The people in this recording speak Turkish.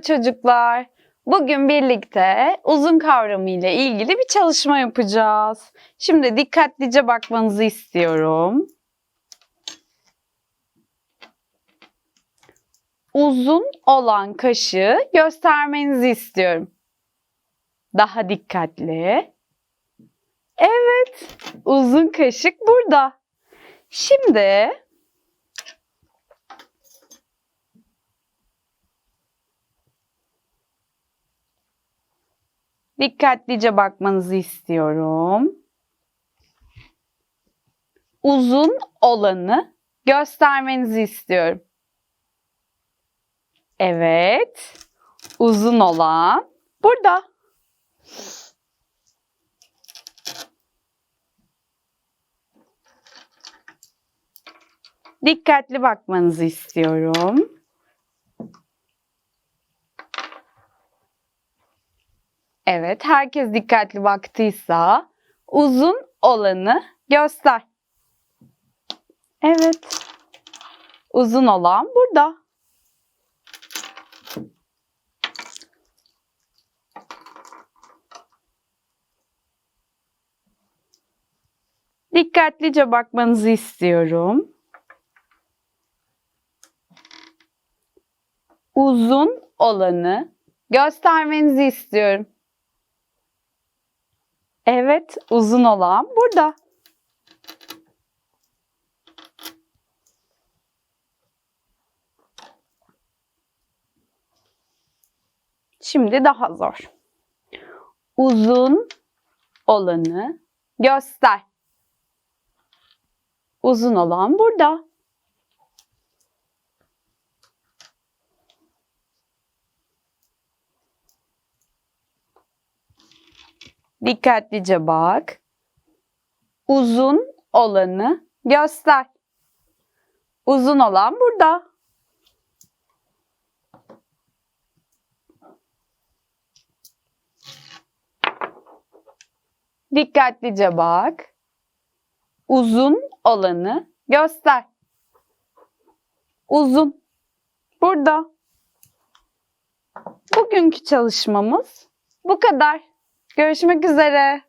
çocuklar. Bugün birlikte uzun kavramı ile ilgili bir çalışma yapacağız. Şimdi dikkatlice bakmanızı istiyorum. Uzun olan kaşı göstermenizi istiyorum. Daha dikkatli. Evet, uzun kaşık burada. Şimdi dikkatlice bakmanızı istiyorum. Uzun olanı göstermenizi istiyorum. Evet. Uzun olan burada. Dikkatli bakmanızı istiyorum. Evet, herkes dikkatli baktıysa uzun olanı göster. Evet. Uzun olan burada. Dikkatlice bakmanızı istiyorum. Uzun olanı göstermenizi istiyorum. Evet, uzun olan burada. Şimdi daha zor. Uzun olanı göster. Uzun olan burada. Dikkatlice bak. Uzun olanı göster. Uzun olan burada. Dikkatlice bak. Uzun olanı göster. Uzun. Burada. Bugünkü çalışmamız bu kadar. Görüşmek üzere.